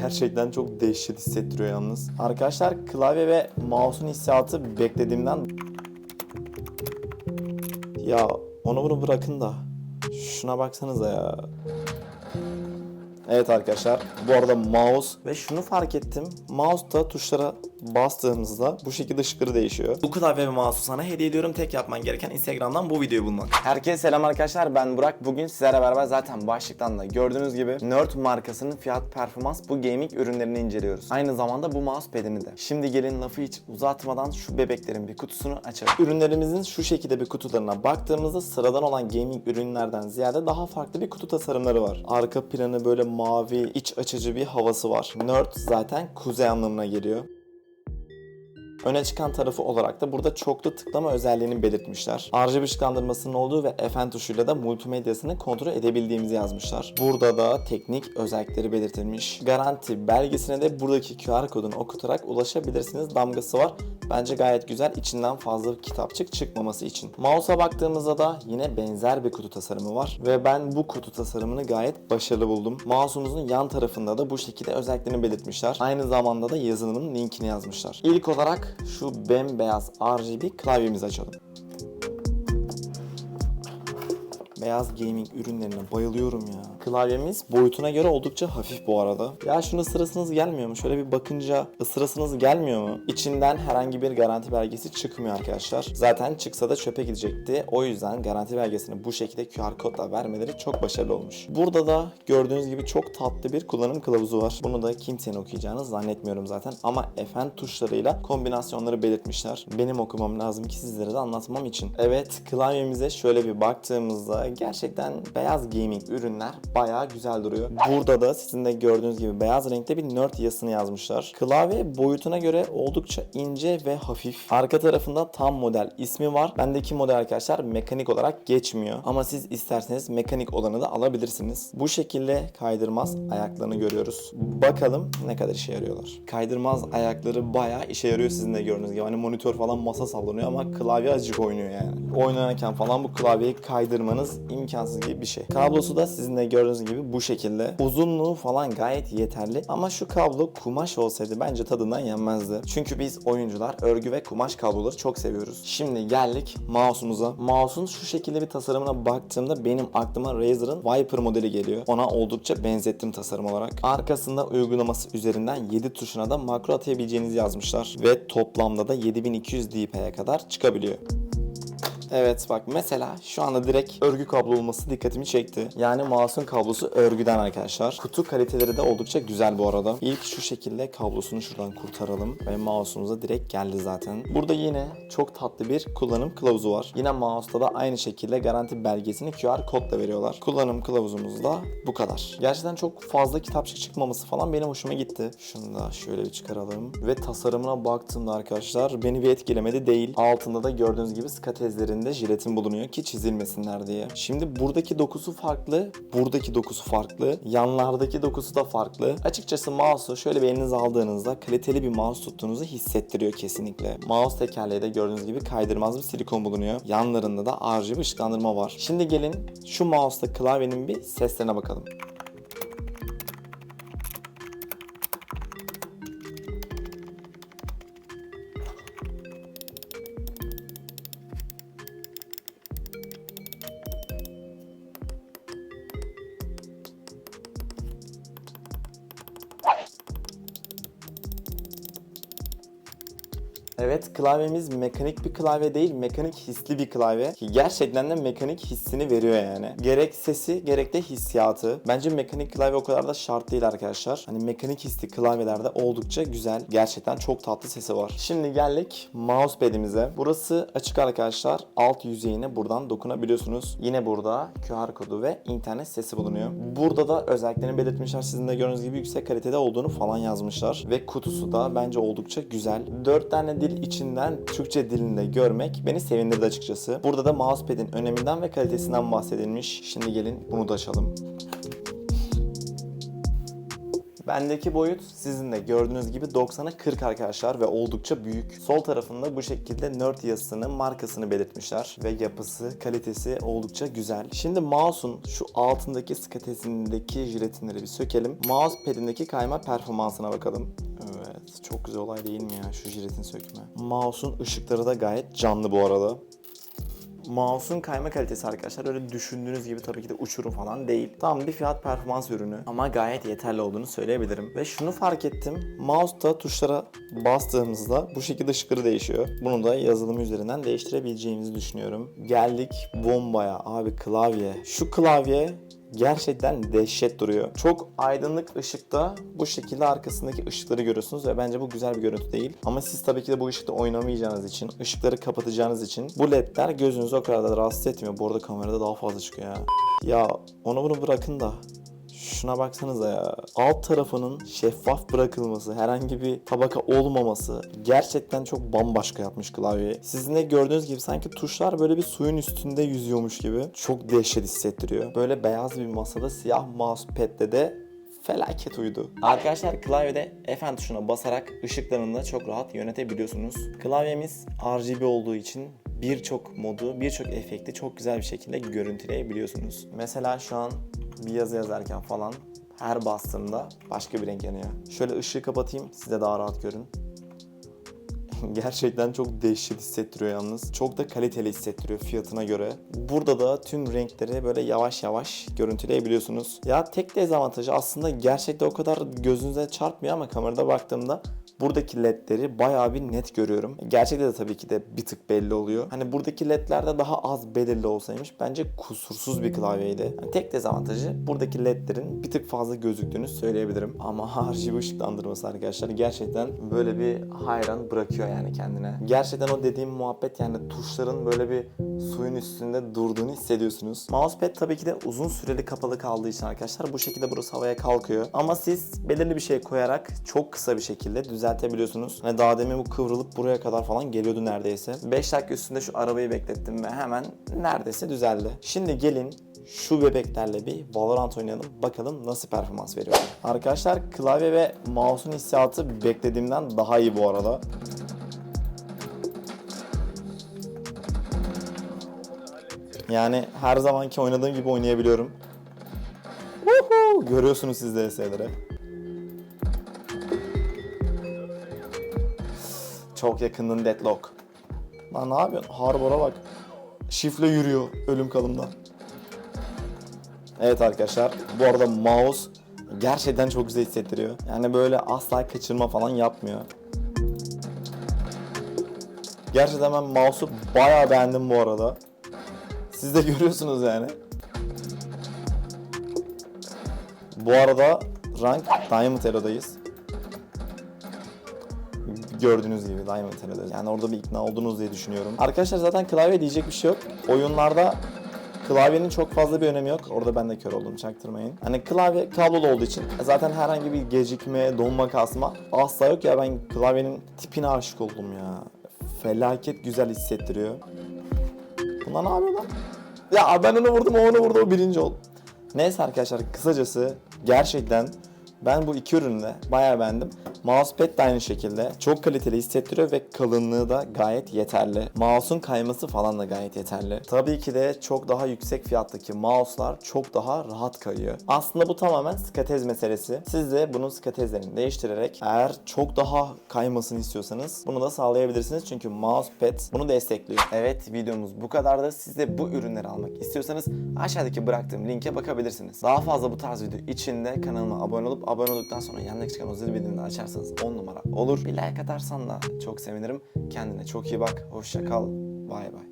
gerçekten çok dehşet hissettiriyor yalnız. Arkadaşlar klavye ve mouse'un hissiyatı beklediğimden... Ya onu bunu bırakın da şuna baksanıza ya. Evet arkadaşlar bu arada mouse ve şunu fark ettim. Mouse'da tuşlara bastığımızda bu şekilde ışıkları değişiyor. Bu klavye ve mouse'u sana hediye ediyorum. Tek yapman gereken Instagram'dan bu videoyu bulmak. Herkese selam arkadaşlar ben Burak. Bugün sizlerle beraber zaten başlıktan da gördüğünüz gibi Nerd markasının fiyat performans bu gaming ürünlerini inceliyoruz. Aynı zamanda bu mousepad'ini de. Şimdi gelin lafı hiç uzatmadan şu bebeklerin bir kutusunu açalım. Ürünlerimizin şu şekilde bir kutularına baktığımızda sıradan olan gaming ürünlerden ziyade daha farklı bir kutu tasarımları var. Arka planı böyle mavi, iç açıcı bir havası var. Nerd zaten kuzey anlamına geliyor. Öne çıkan tarafı olarak da burada çoklu tıklama özelliğini belirtmişler. RGB ışıklandırmasının olduğu ve FN tuşuyla da multimedyasını kontrol edebildiğimizi yazmışlar. Burada da teknik özellikleri belirtilmiş. Garanti belgesine de buradaki QR kodunu okutarak ulaşabilirsiniz damgası var. Bence gayet güzel. İçinden fazla kitapçık çıkmaması için. Mouse'a baktığımızda da yine benzer bir kutu tasarımı var. Ve ben bu kutu tasarımını gayet başarılı buldum. Mouse'umuzun yan tarafında da bu şekilde özelliklerini belirtmişler. Aynı zamanda da yazılımın linkini yazmışlar. İlk olarak şu bembeyaz RGB klavyemizi açalım. Beyaz gaming ürünlerine bayılıyorum ya. Klavyemiz boyutuna göre oldukça hafif bu arada. Ya şunu ısırasınız gelmiyor mu? Şöyle bir bakınca ısırasınız gelmiyor mu? İçinden herhangi bir garanti belgesi çıkmıyor arkadaşlar. Zaten çıksa da çöpe gidecekti. O yüzden garanti belgesini bu şekilde QR kodla vermeleri çok başarılı olmuş. Burada da gördüğünüz gibi çok tatlı bir kullanım kılavuzu var. Bunu da kimsenin okuyacağını zannetmiyorum zaten. Ama FN tuşlarıyla kombinasyonları belirtmişler. Benim okumam lazım ki sizlere de anlatmam için. Evet klavyemize şöyle bir baktığımızda gerçekten beyaz gaming ürünler bayağı güzel duruyor. Burada da sizin de gördüğünüz gibi beyaz renkte bir nerd yazısını yazmışlar. Klavye boyutuna göre oldukça ince ve hafif. Arka tarafında tam model ismi var. Bendeki model arkadaşlar mekanik olarak geçmiyor. Ama siz isterseniz mekanik olanı da alabilirsiniz. Bu şekilde kaydırmaz ayaklarını görüyoruz. Bakalım ne kadar işe yarıyorlar. Kaydırmaz ayakları bayağı işe yarıyor sizin de gördüğünüz gibi. Hani monitör falan masa sallanıyor ama klavye azıcık oynuyor yani. Oynarken falan bu klavyeyi kaydırmanız imkansız gibi bir şey. Kablosu da sizin de gördüğünüz gibi bu şekilde. Uzunluğu falan gayet yeterli ama şu kablo kumaş olsaydı bence tadından yenmezdi. Çünkü biz oyuncular örgü ve kumaş kabloları çok seviyoruz. Şimdi geldik mouse'umuza. Mouse'un şu şekilde bir tasarımına baktığımda benim aklıma Razer'ın Viper modeli geliyor. Ona oldukça benzettim tasarım olarak. Arkasında uygulaması üzerinden 7 tuşuna da makro atayabileceğinizi yazmışlar. Ve toplamda da 7200 dpi'ye kadar çıkabiliyor. Evet bak mesela şu anda direkt örgü kablo olması dikkatimi çekti. Yani mouse'un kablosu örgüden arkadaşlar. Kutu kaliteleri de oldukça güzel bu arada. İlk şu şekilde kablosunu şuradan kurtaralım. Ve mouse'umuza direkt geldi zaten. Burada yine çok tatlı bir kullanım kılavuzu var. Yine mouse'da da aynı şekilde garanti belgesini QR kodla veriyorlar. Kullanım kılavuzumuz da bu kadar. Gerçekten çok fazla kitapçık çıkmaması falan benim hoşuma gitti. Şunu da şöyle bir çıkaralım. Ve tasarımına baktığımda arkadaşlar beni bir etkilemedi değil. Altında da gördüğünüz gibi skatezlerinde jiletin bulunuyor ki çizilmesinler diye. Şimdi buradaki dokusu farklı, buradaki dokusu farklı, yanlardaki dokusu da farklı. Açıkçası mouse'u şöyle bir elinize aldığınızda kaliteli bir mouse tuttuğunuzu hissettiriyor kesinlikle. Mouse tekerleği de gördüğünüz gibi kaydırmaz bir silikon bulunuyor. Yanlarında da RGB ışıklandırma var. Şimdi gelin şu mouse'da klavyenin bir seslerine bakalım. Evet klavyemiz mekanik bir klavye değil, mekanik hisli bir klavye. Ki gerçekten de mekanik hissini veriyor yani. Gerek sesi gerek de hissiyatı. Bence mekanik klavye o kadar da şart değil arkadaşlar. Hani mekanik hisli klavyelerde oldukça güzel. Gerçekten çok tatlı sesi var. Şimdi geldik mousepad'imize. Burası açık arkadaşlar. Alt yüzeyine buradan dokunabiliyorsunuz. Yine burada QR kodu ve internet sesi bulunuyor. Burada da özelliklerini belirtmişler. Sizin de gördüğünüz gibi yüksek kalitede olduğunu falan yazmışlar. Ve kutusu da bence oldukça güzel. 4 tane dil içinden Türkçe dilinde görmek beni sevindirdi açıkçası. Burada da mousepad'in öneminden ve kalitesinden bahsedilmiş. Şimdi gelin bunu da açalım. Bendeki boyut sizin de gördüğünüz gibi 90'a 40 arkadaşlar ve oldukça büyük. Sol tarafında bu şekilde Nerd yazısını, markasını belirtmişler ve yapısı, kalitesi oldukça güzel. Şimdi mouse'un şu altındaki skatesindeki jiletinleri bir sökelim. Mousepad'indeki kayma performansına bakalım. Çok güzel olay değil mi ya şu jiletin sökme. Mouse'un ışıkları da gayet canlı bu arada. Mouse'un kayma kalitesi arkadaşlar öyle düşündüğünüz gibi tabii ki de uçurum falan değil. Tam bir fiyat performans ürünü ama gayet yeterli olduğunu söyleyebilirim. Ve şunu fark ettim. Mouse'da tuşlara bastığımızda bu şekilde ışıkları değişiyor. Bunu da yazılım üzerinden değiştirebileceğimizi düşünüyorum. Geldik bombaya abi klavye. Şu klavye gerçekten dehşet duruyor. Çok aydınlık ışıkta bu şekilde arkasındaki ışıkları görüyorsunuz ve bence bu güzel bir görüntü değil. Ama siz tabii ki de bu ışıkta oynamayacağınız için, ışıkları kapatacağınız için bu ledler gözünüzü o kadar da rahatsız etmiyor. Bu arada kamerada daha fazla çıkıyor ya. Ya onu bunu bırakın da Şuna baksanıza ya. Alt tarafının şeffaf bırakılması, herhangi bir tabaka olmaması gerçekten çok bambaşka yapmış klavyeyi. Sizin de gördüğünüz gibi sanki tuşlar böyle bir suyun üstünde yüzüyormuş gibi. Çok dehşet hissettiriyor. Böyle beyaz bir masada siyah mousepad'de de felaket uydu. Arkadaşlar klavyede Fn tuşuna basarak ışıklarını da çok rahat yönetebiliyorsunuz. Klavyemiz RGB olduğu için birçok modu, birçok efekti çok güzel bir şekilde görüntüleyebiliyorsunuz. Mesela şu an bir yazı yazarken falan her bastığımda başka bir renk yanıyor. Şöyle ışığı kapatayım siz de daha rahat görün. Gerçekten çok dehşet hissettiriyor yalnız. Çok da kaliteli hissettiriyor fiyatına göre. Burada da tüm renkleri böyle yavaş yavaş görüntüleyebiliyorsunuz. Ya tek dezavantajı aslında gerçekte o kadar gözünüze çarpmıyor ama kamerada baktığımda buradaki ledleri bayağı bir net görüyorum. Gerçekte de tabii ki de bir tık belli oluyor. Hani buradaki ledlerde daha az belirli olsaymış bence kusursuz bir klavyeydi. Yani tek dezavantajı buradaki ledlerin bir tık fazla gözüktüğünü söyleyebilirim. Ama RGB ışıklandırması arkadaşlar gerçekten böyle bir hayran bırakıyor yani kendine. Gerçekten o dediğim muhabbet yani tuşların böyle bir suyun üstünde durduğunu hissediyorsunuz. Mousepad tabii ki de uzun süreli kapalı kaldığı için arkadaşlar bu şekilde burası havaya kalkıyor. Ama siz belirli bir şey koyarak çok kısa bir şekilde düzeltebiliyorsunuz. Hani daha demin bu kıvrılıp buraya kadar falan geliyordu neredeyse. 5 dakika üstünde şu arabayı beklettim ve hemen neredeyse düzeldi. Şimdi gelin şu bebeklerle bir Valorant oynayalım. Bakalım nasıl performans veriyor. Arkadaşlar klavye ve mouse'un hissiyatı beklediğimden daha iyi bu arada. Yani her zamanki oynadığım gibi oynayabiliyorum. Woohoo! Görüyorsunuz siz de eserleri. Çok yakındın Deadlock. Lan ne yapıyorsun? Harbor'a bak. Şifle yürüyor ölüm kalımda. Evet arkadaşlar bu arada mouse gerçekten çok güzel hissettiriyor. Yani böyle asla kaçırma falan yapmıyor. Gerçekten ben mouse'u bayağı beğendim bu arada. Siz de görüyorsunuz yani. Bu arada rank Diamond Hero'dayız. Gördüğünüz gibi Diamond Hero'dayız. Yani orada bir ikna oldunuz diye düşünüyorum. Arkadaşlar zaten klavye diyecek bir şey yok. Oyunlarda klavyenin çok fazla bir önemi yok. Orada ben de kör oldum çaktırmayın. Hani klavye kablolu olduğu için zaten herhangi bir gecikme, donma, kasma asla yok ya ben klavyenin tipine aşık oldum ya. Felaket güzel hissettiriyor. Bunlar ne yapıyor lan? Ya ben onu vurdum, o onu vurdu, o birinci oldu. Neyse arkadaşlar kısacası gerçekten ben bu iki ürünü de bayağı beğendim. Mousepad de aynı şekilde çok kaliteli hissettiriyor ve kalınlığı da gayet yeterli. Mouse'un kayması falan da gayet yeterli. Tabii ki de çok daha yüksek fiyattaki mouse'lar çok daha rahat kayıyor. Aslında bu tamamen skatez meselesi. Siz de bunun skatezlerini değiştirerek eğer çok daha kaymasını istiyorsanız bunu da sağlayabilirsiniz. Çünkü mousepad bunu destekliyor. Evet videomuz bu kadardı. Siz de bu ürünleri almak istiyorsanız aşağıdaki bıraktığım linke bakabilirsiniz. Daha fazla bu tarz video için de kanalıma abone olup abone olduktan sonra yanındaki çıkan o zil bildirimini açarsanız 10 numara olur. Bir like atarsan da çok sevinirim. Kendine çok iyi bak. Hoşça kal. Bay bay.